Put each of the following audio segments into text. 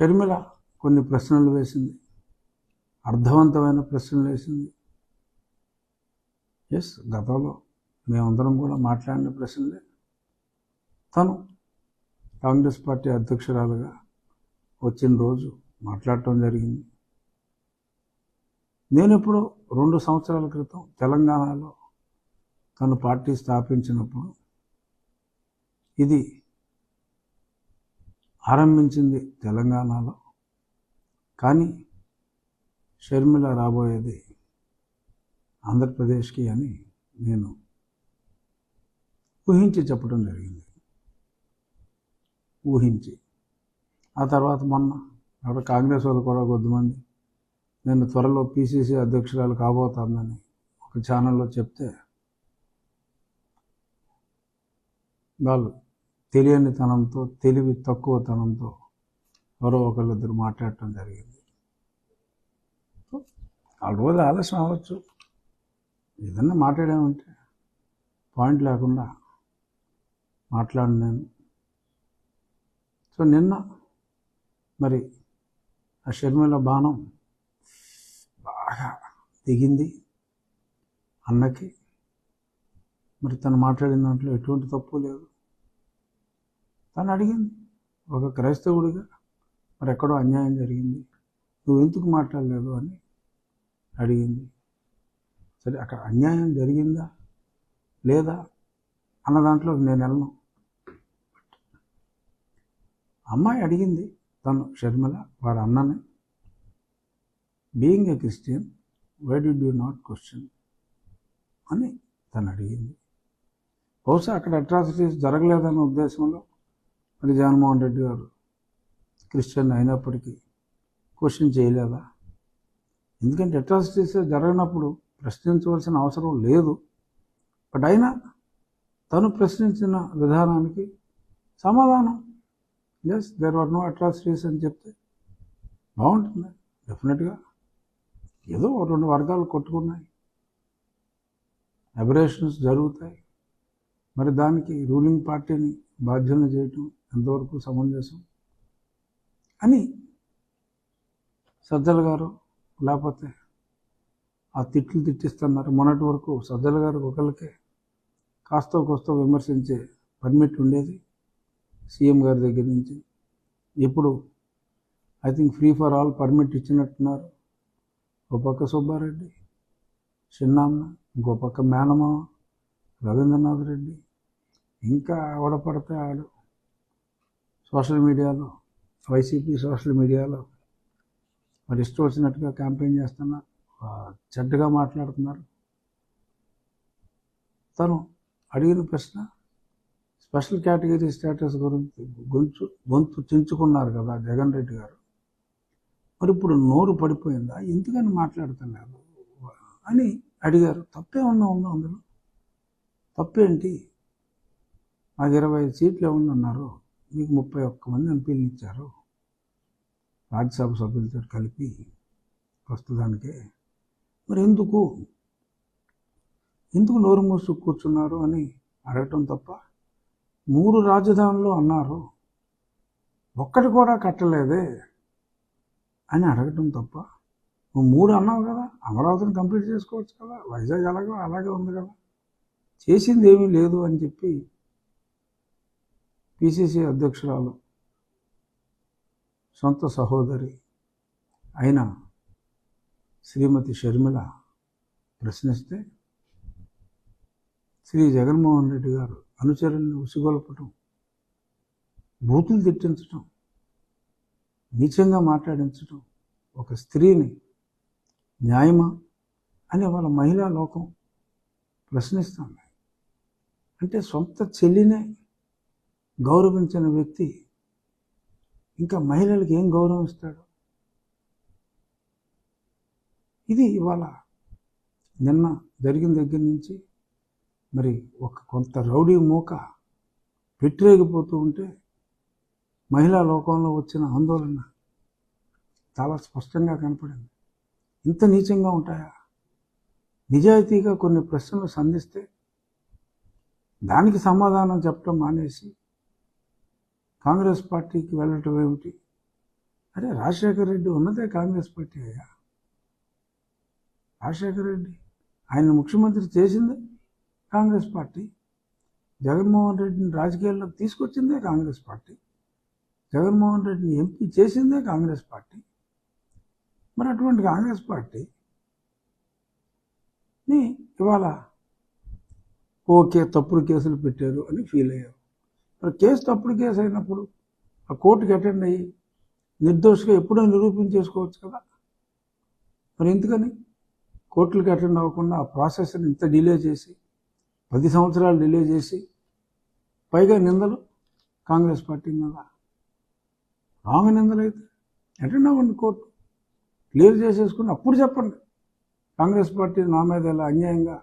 షర్మిల కొన్ని ప్రశ్నలు వేసింది. అర్థవంతమైన ప్రశ్నలు వేసింది. ఎస్ గతంలో మేమందరం కూడా మాట్లాడిన ప్రశ్నలే. తను కాంగ్రెస్ పార్టీ అధ్యక్షురాలుగా వచ్చిన రోజు మాట్లాడటం జరిగింది. నేను ఇప్పుడు రెండు సంవత్సరాల క్రితం తెలంగాణలో తను పార్టీ స్థాపించినప్పుడు ఇది ఆరంభించింది తెలంగాణలో. కానీ షర్మిల రాబోయేది ఆంధ్రప్రదేశ్కి అని నేను ఊహించి చెప్పడం జరిగింది. ఊహించి. ఆ తర్వాత మొన్న అక్కడ కాంగ్రెస్ వాళ్ళు కూడా కొద్దిమంది నేను త్వరలో పిసిసి అధ్యక్షురాలు కాబోతానని ఒక ఛానల్లో చెప్తే వాళ్ళు తెలియనితనంతో తెలివి తక్కువతనంతో ఎవరో ఒకళ్ళిద్దరు మాట్లాడటం జరిగింది. ఆ రోజు ఆలస్యం అవ్వచ్చు. ఏదన్నా మాట్లాడామంటే పాయింట్ లేకుండా మాట్లాడినాను సో నిన్న మరి ఆ షర్మిల బాణం బాగా దిగింది అన్నకి. మరి తను మాట్లాడిన దాంట్లో ఎటువంటి తప్పు లేదు. తను అడిగింది. ఒక క్రైస్తవుడిగా మరి ఎక్కడో అన్యాయం జరిగింది. నువ్వు ఎందుకు మాట్లాడలేదు అని అడిగింది. సరే అక్కడ అన్యాయం జరిగిందా? లేదా? అన్న దాంట్లో నేను వెళ్ళను. అమ్మాయి అడిగింది తను షర్మిల వారి అన్నని. Being a Christian why did you not question అని తను అడిగింది. బహుశా అక్కడ అట్రాసిటీస్ జరగలేదన్న ఉద్దేశంలో మరి జగన్మోహన్ రెడ్డి గారు క్రిస్టియన్ అయినప్పటికీ క్వశ్చన్ చేయలేదా? ఎందుకంటే అట్రాసిటీస్ జరిగినప్పుడు ప్రశ్నించవలసిన అవసరం లేదు. బట్ అయినా తను ప్రశ్నించిన విధానానికి సమాధానం. Yes there are no atrocities అని చెప్తే బాగుంటుంది డెఫినెట్గా ఏదో రెండు వర్గాలు కొట్టుకున్నాయి. అబరేషన్స్ జరుగుతాయి. మరి దానికి రూలింగ్ పార్టీని బాధ్యత చేయటం ఎంతవరకు సమంజసం? అని సజ్జల గారు లేకపోతే ఆ తిట్లు తిట్టిస్తున్నారు. మొన్నటి వరకు సజ్జల గారు ఒకరికే కాస్త కోస్త విమర్శించే పర్మిట్ ఉండేది సీఎం గారి దగ్గర నుంచి. ఇప్పుడు I think free for all permit ఇచ్చినట్టున్నారు. ఒక పక్క సుబ్బారెడ్డి చిన్నాన్న ఇంకో పక్క మేనమామ రవీంద్రనాథ్ రెడ్డి. ఇంకా ఎవడపడితే ఆడు సోషల్ మీడియాలో వైసీపీ సోషల్ మీడియాలో మరి ఇష్టం వచ్చినట్టుగా క్యాంపెయిన్ చేస్తున్నారు చెడ్డగా మాట్లాడుతున్నారు. తను అడిగిన ప్రశ్న స్పెషల్ కేటగిరీ స్టేటస్ గురించి గొంతు గొంతు చించుకున్నారు కదా జగన్ రెడ్డి గారు. మరి ఇప్పుడు నోరు పడిపోయిందా? ఎందుకని మాట్లాడుతున్నారు అని అడిగారు. తప్పే ఉందా ఉందా అందులో? తప్పేంటి? నాకు ఇరవై ఐదు సీట్లు ఏమన్నా ఉన్నారు మీకు ముప్పై ఒక్క మంది ఎంపీలు ఇచ్చారు. రాజ్యసభ సభ్యులతో కలిపి ప్రస్తుతానికే. మరి ఎందుకు? ఎందుకు నోరు మూసు కూర్చున్నారు అని అడగటం తప్ప మూడు రాజధానులు అన్నారు. ఒక్కటి కూడా కట్టలేదే అని అడగటం తప్ప నువ్వు మూడు అన్నావు కదా అమరావతిని కంప్లీట్ చేసుకోవచ్చు కదా వైజాగ్ అలాగే అలాగే ఉంది కదా. చేసింది ఏమీ లేదు అని చెప్పి పిసిసి అధ్యక్షురాలు సొంత సహోదరి అయిన శ్రీమతి షర్మిల ప్రశ్నిస్తే శ్రీ జగన్మోహన్ రెడ్డి గారు అనుచరుల్ని ఉసిగొల్పటం బూతులు తిట్టించటం నీచంగా మాట్లాడించటం ఒక స్త్రీని న్యాయమా అని వాళ్ళ మహిళా లోకం ప్రశ్నిస్తుంది. అంటే సొంత చెల్లినే గౌరవించిన వ్యక్తి ఇంకా మహిళలకు ఏం గౌరవం ఇస్తాడు ఇది ఇవాళ నిన్న జరిగిన దగ్గర నుంచి మరి ఒక కొంత రౌడీ మూక పెట్టిరేగిపోతూ ఉంటే మహిళా లోకంలో వచ్చిన ఆందోళన చాలా స్పష్టంగా కనపడింది. ఇంత నీచంగా ఉంటాయా? నిజాయితీగా కొన్ని ప్రశ్నలు సంధిస్తే దానికి సమాధానం చెప్పడం మానేసి కాంగ్రెస్ పార్టీకి వెళ్ళటం ఏమిటి? అరే రాజశేఖర రెడ్డి ఉన్నదే కాంగ్రెస్ పార్టీ అయ్యా. రాజశేఖర రెడ్డి ఆయన ముఖ్యమంత్రి చేసిందే కాంగ్రెస్ పార్టీ. జగన్మోహన్ రెడ్డిని రాజకీయాల్లోకి తీసుకొచ్చిందే కాంగ్రెస్ పార్టీ. జగన్మోహన్ రెడ్డిని ఎంపీ చేసిందే కాంగ్రెస్ పార్టీ. మరి అటువంటి కాంగ్రెస్ పార్టీ ని ఇవాళ ఓకే తప్పుడు కేసులు పెట్టారు అని ఫీల్ అయ్యారు. మరి కేసు తప్పుడు కేసు అయినప్పుడు ఆ కోర్టుకి అటెండ్ అయ్యి నిర్దోషిగా ఎప్పుడో నిరూపించేసుకోవచ్చు కదా? మరి ఎందుకని? కోర్టులకు అటెండ్ అవ్వకుండా ఆ ప్రాసెస్ని ఇంత డిలే చేసి పది సంవత్సరాలు డిలే చేసి పైగా నిందలు కాంగ్రెస్ పార్టీ మీద. రాంగ్ నిందలు అయితే అటెండ్ అవ్వండి కోర్టు. క్లియర్ చేసేసుకుని అప్పుడు చెప్పండి. కాంగ్రెస్ పార్టీ నా మీద ఇలా అన్యాయంగా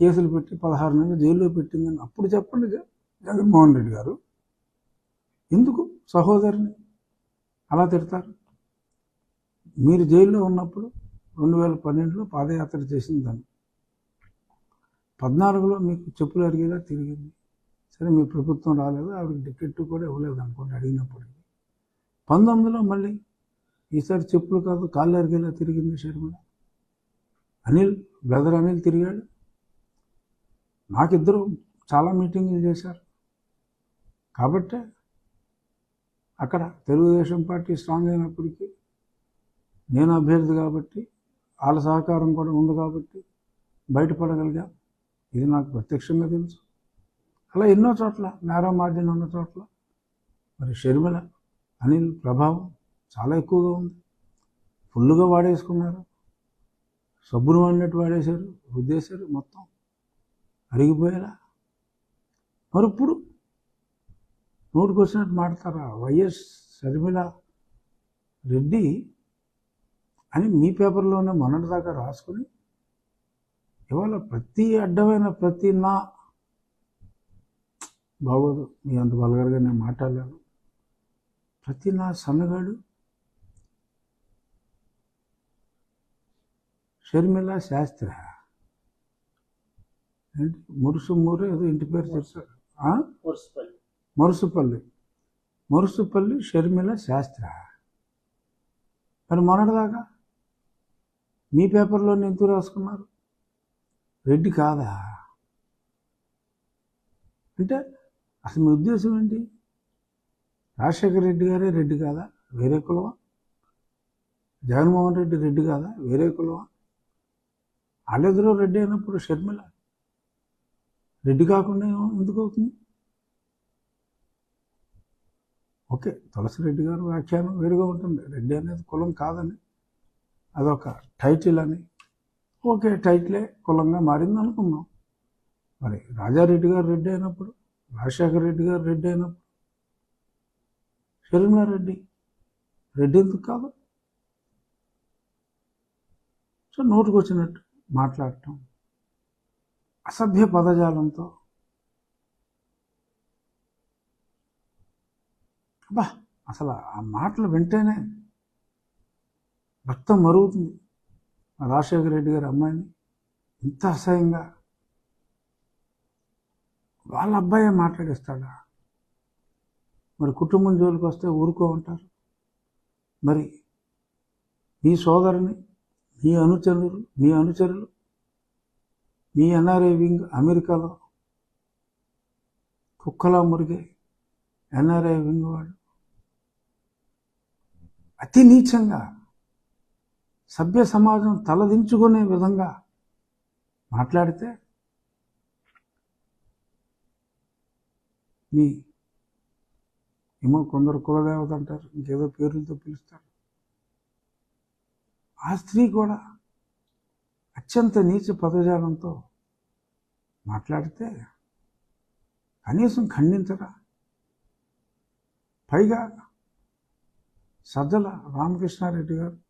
కేసులు పెట్టి పదహారు నెలలు జైల్లో పెట్టిందని అప్పుడు చెప్పండి జగన్మోహన్ రెడ్డి గారు. ఎందుకు సహోదరిని అలా తిడతారు? మీరు జైల్లో ఉన్నప్పుడు రెండు వేల పన్నెండులో పాదయాత్ర చేసింది దాన్ని పద్నాలుగులో మీకు చెప్పులు అడిగేలా తిరిగింది. సరే మీ ప్రభుత్వం రాలేదు ఆవిడకి టికెట్ కూడా ఇవ్వలేదు అనుకోండి అడిగినప్పటికీ. పంతొమ్మిదిలో మళ్ళీ ఈసారి చెప్పులు కాదు కాళ్ళు అరిగేలా తిరిగింది షర్మిల అనిల్ బ్రదర్ అనిల్ తిరిగాడు. నాకిద్దరు చాలా మీటింగులు చేశారు. కాబట్టే అక్కడ తెలుగుదేశం పార్టీ స్ట్రాంగ్ అయినప్పటికీ నేను అభ్యర్థి కాబట్టి వాళ్ళ సహకారం కూడా ఉంది కాబట్టి బయటపడగలిగా. ఇది నాకు ప్రత్యక్షంగా తెలుసు. అలా ఎన్నో చోట్ల నేరా మార్జిన్ ఉన్న చోట్ల మరి షర్మిల అనిల్ ప్రభావం చాలా ఎక్కువగా ఉంది. ఫుల్గా వాడేసుకున్నారు. సబ్బును వాడినట్టు వాడేశారు రుద్దేశారు మొత్తం అరిగిపోయేలా. మరి ఇప్పుడు నోటికి వచ్చినట్టు మాడతారా వైఎస్ షర్మిల రెడ్డి అని మీ పేపర్లోనే మొన్నటిదాకా రాసుకుని ఇవాళ ప్రతి అడ్డమైన ప్రతి నా బాగోదు మీ అంత వల్గర్గా నేను మాట్లాడలేను ప్రతి నా సన్నగాడు షర్మిల శాస్త్ర. మురుసు మూరు ఏదో ఇంటి పేరు చెప్పారు. ఆ? మురుసుపల్లి. మురుసుపల్లి షర్మిల శాస్త్ర. మరి మొన్నటిదాకా? మీ పేపర్లో ఎందుకు రాసుకున్నారు? రెడ్డి కాదా? అంటే అసలు మీ ఉద్దేశం ఏంటి? రాజశేఖర రెడ్డి గారే రెడ్డి కాదా? వేరే కులమా? జగన్మోహన్ రెడ్డి రెడ్డి కాదా? వేరే కులమా? వాళ్ళిద్దరూ రెడ్డి అయినప్పుడు షర్మిల. రెడ్డి కాకుండా ఏమో- ఎందుకు అవుతుంది? ఓకే తులసిరెడ్డి గారు వ్యాఖ్యానం వేరుగా ఉంటుంది. రెడ్డి అనేది కులం కాదని అదొక టైటిల్ అని. ఓకే టైటిలే కులంగా మారింది అనుకుందాం మరి రాజారెడ్డి గారు రెడ్డి అయినప్పుడు రాజశేఖర రెడ్డి గారు రెడ్డి అయినప్పుడు షర్మిలారెడ్డి రెడ్డి ఎందుకు కాదు? సో నోటుకు వచ్చినట్టు మాట్లాడటం అసభ్య పదజాలంతో అబ్బా అసలు ఆ మాటలు వింటేనే రక్తం మరుగుతుంది. రాజశేఖర రెడ్డి గారి అమ్మాయిని ఇంత అసహ్యంగా వాళ్ళ అబ్బాయే మాట్లాడేస్తాడా? మరి కుటుంబం జోలికి వస్తే ఊరుకో ఉంటారు మరి మీ సోదరుని మీ అనుచరులు మీ అనుచరులు మీ ఎన్ఆర్ఐ వింగ్ అమెరికాలో కుక్కలా మురిగే ఎన్ఆర్ఐ వింగ్ వాళ్ళు అతి నీచంగా సభ్య సమాజం తలదించుకునే విధంగా మాట్లాడితే మీ ఏమో కొందరు కులదేవత అంటారు ఇంకేదో పేర్లతో పిలుస్తారు. ఆ స్త్రీ కూడా అత్యంత నీచ పదజాలంతో మాట్లాడితే కనీసం ఖండించరా? పైగా సజ్జల రామకృష్ణారెడ్డి గారు